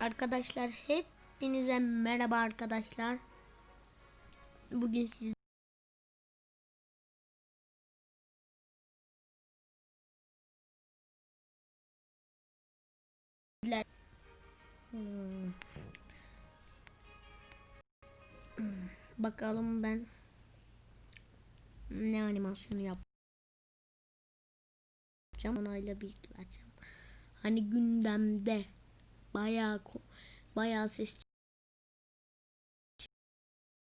Arkadaşlar hepinize merhaba arkadaşlar. Bugün siz Hmm. Bakalım ben ne animasyonu yapacağım. Onayla bilgi vereceğim. Hani gündemde bayağı bayağı ses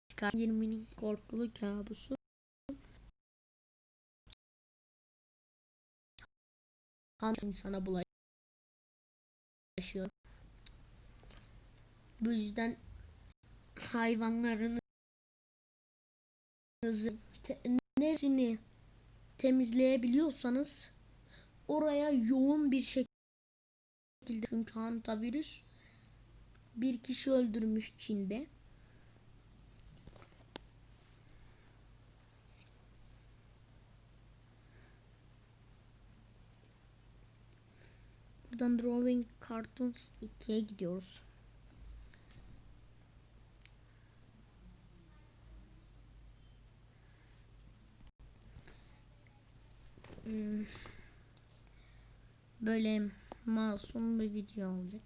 çıkar. 20'nin korkulu kabusu. Han insana bulaşıyor. Bu yüzden hayvanların neresini temizleyebiliyorsanız oraya yoğun bir şekilde çünkü hantavirüs bir kişi öldürmüş Çin'de. Buradan Drawing Cartoons 2'ye gidiyoruz. Hmm. Böyle masum bir video olacak.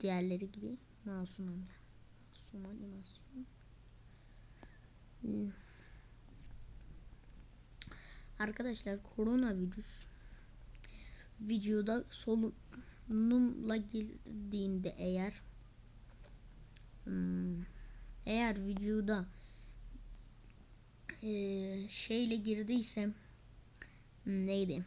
Diğerleri gibi masum ama. Masum animasyon. Hmm. Arkadaşlar koronavirüs videoda solunumla girdiğinde eğer hmm, eğer vücuda e, şeyle girdiyse hmm, neydi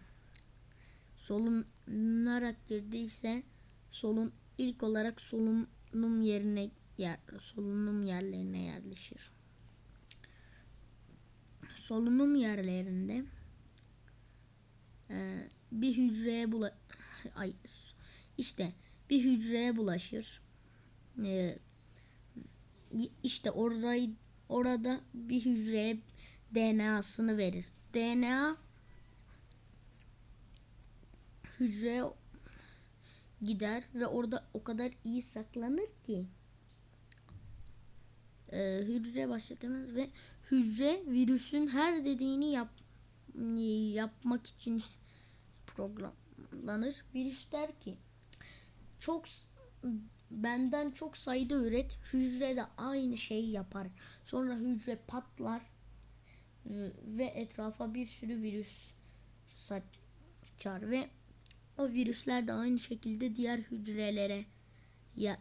solunarak girdiyse solun ilk olarak solunum yerine yer, solunum yerlerine yerleşir. Solunum yerlerinde e, bir hücreye bula ay işte bir hücreye bulaşır. E, işte orayı orada bir hücreye DNA'sını verir. DNA hücreye gider ve orada o kadar iyi saklanır ki e, hücre başlatamaz ve hücre virüsün her dediğini yap yapmak için programlanır. Virüs der ki çok benden çok sayıda üret hücre de aynı şeyi yapar. Sonra hücre patlar ve etrafa bir sürü virüs saçar ve o virüsler de aynı şekilde diğer hücrelere ya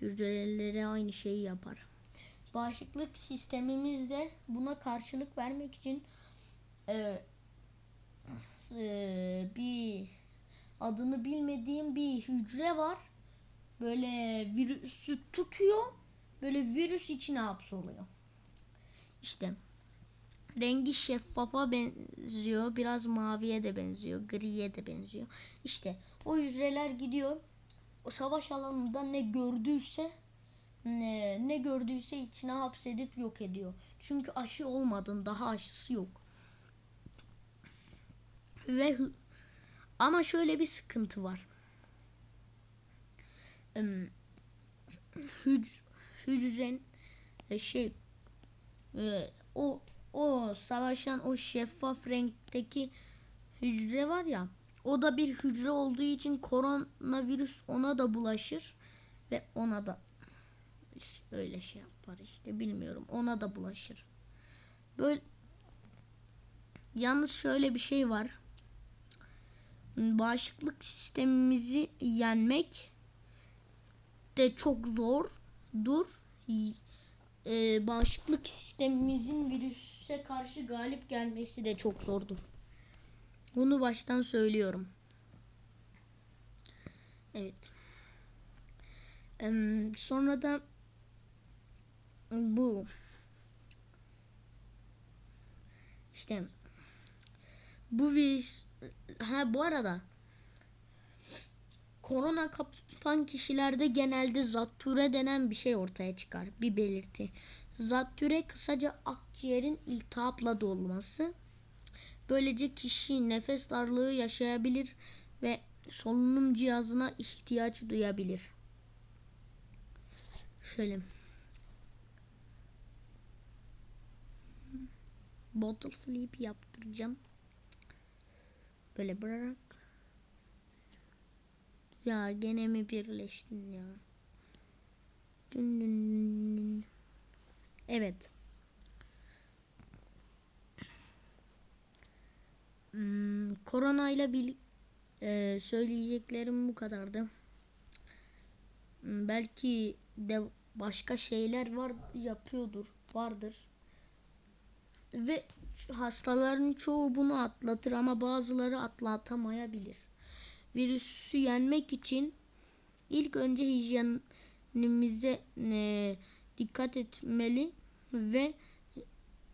hücrelere aynı şeyi yapar. Bağışıklık sistemimiz de buna karşılık vermek için e, e, bir adını bilmediğim bir hücre var. Böyle virüsü tutuyor. Böyle virüs içine hapsoluyor. İşte rengi şeffafa benziyor. Biraz maviye de benziyor. Griye de benziyor. İşte o hücreler gidiyor. O savaş alanında ne gördüyse ne, ne gördüyse içine hapsedip yok ediyor. Çünkü aşı olmadın. Daha aşısı yok. Ve ama şöyle bir sıkıntı var. Hüc, hücren e, şey e, o o savaşan o şeffaf renkteki hücre var ya o da bir hücre olduğu için koronavirüs ona da bulaşır ve ona da öyle şey yapar işte bilmiyorum ona da bulaşır. Böyle yalnız şöyle bir şey var. Bağışıklık sistemimizi yenmek de çok zordur. Ee, bağışıklık sistemimizin virüse karşı galip gelmesi de çok zordur. Bunu baştan söylüyorum. Evet. Ee, sonra da bu işte bu virüs ha bu arada korona kapan kişilerde genelde zatüre denen bir şey ortaya çıkar. Bir belirti. Zatüre kısaca akciğerin iltihapla dolması. Böylece kişi nefes darlığı yaşayabilir ve solunum cihazına ihtiyaç duyabilir. Şöyle. Bottle flip yaptıracağım. Böyle bırak. Ya gene mi birleştin ya? Evet. Hmm, korona ile bir e, söyleyeceklerim bu kadardı. Hmm, belki de başka şeyler var yapıyordur, vardır. Ve hastaların çoğu bunu atlatır ama bazıları atlatamayabilir. Virüsü yenmek için ilk önce hijyenimize e, dikkat etmeli ve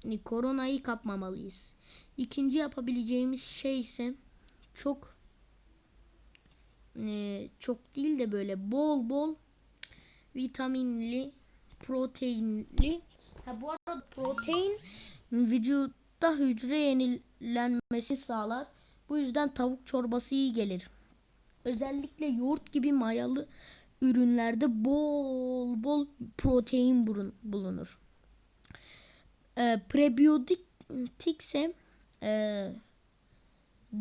e, koronayı kapmamalıyız. İkinci yapabileceğimiz şey ise çok e, çok değil de böyle bol bol vitaminli, proteinli. Ha bu arada protein vücutta hücre yenilenmesini sağlar. Bu yüzden tavuk çorbası iyi gelir. Özellikle yoğurt gibi mayalı ürünlerde bol bol protein bulunur. E, prebiyotik ise e,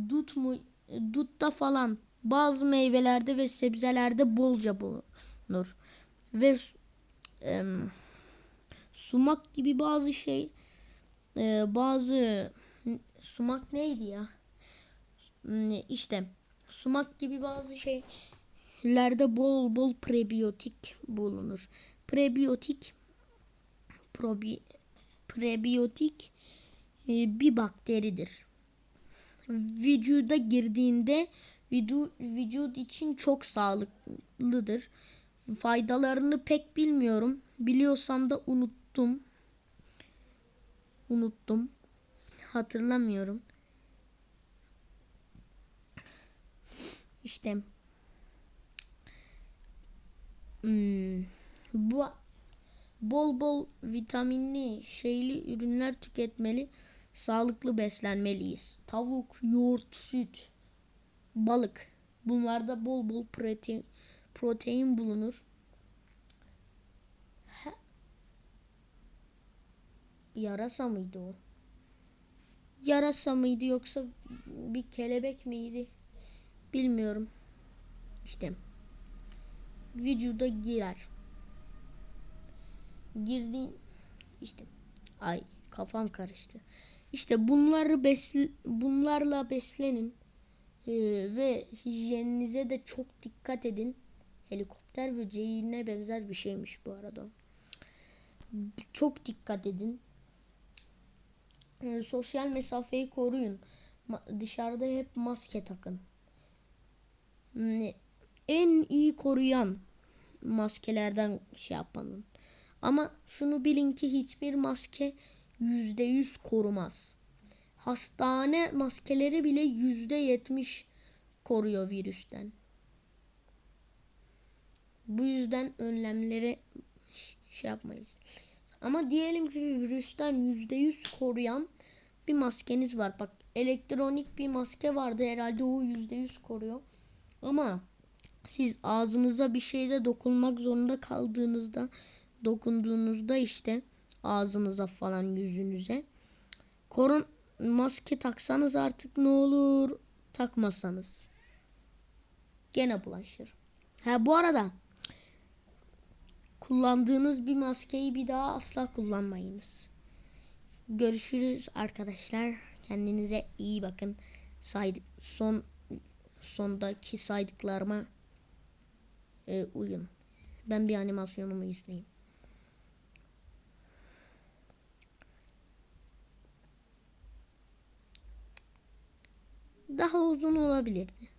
dut mu dutta falan bazı meyvelerde ve sebzelerde bolca bulunur. Ve e, sumak gibi bazı şey e, bazı sumak neydi ya? İşte sumak gibi bazı şeylerde bol bol prebiyotik bulunur. Prebiyotik probi, prebiyotik e, bir bakteridir. Vücuda girdiğinde vücut, vücut için çok sağlıklıdır. Faydalarını pek bilmiyorum. Biliyorsam da unuttum. Unuttum. Hatırlamıyorum. İşte hmm, bu bol bol vitaminli şeyli ürünler tüketmeli. Sağlıklı beslenmeliyiz. Tavuk, yoğurt, süt, balık. Bunlarda bol bol protein protein bulunur. Ha. Yarasa mıydı o? Yarasa mıydı yoksa bir kelebek miydi? Bilmiyorum. İşte vücuda girer. Girdi işte ay kafam karıştı. İşte bunları besl bunlarla beslenin ee, ve hijyeninize de çok dikkat edin. Helikopter böceğine benzer bir şeymiş bu arada. Çok dikkat edin. Ee, sosyal mesafeyi koruyun. Ma dışarıda hep maske takın. Hmm, en iyi koruyan maskelerden şey yapmanın. Ama şunu bilin ki hiçbir maske yüzde yüz korumaz. Hastane maskeleri bile yüzde yetmiş koruyor virüsten. Bu yüzden önlemleri şey yapmayız. Ama diyelim ki virüsten yüzde yüz koruyan bir maskeniz var. Bak elektronik bir maske vardı herhalde o yüzde yüz koruyor. Ama siz ağzınıza bir şeyde dokunmak zorunda kaldığınızda dokunduğunuzda işte ağzınıza falan yüzünüze korun maske taksanız artık ne olur takmasanız gene bulaşır. Ha bu arada kullandığınız bir maskeyi bir daha asla kullanmayınız. Görüşürüz arkadaşlar. Kendinize iyi bakın. Son sondaki saydıklarıma e, uyun. Ben bir animasyonumu izleyeyim. Daha uzun olabilirdi.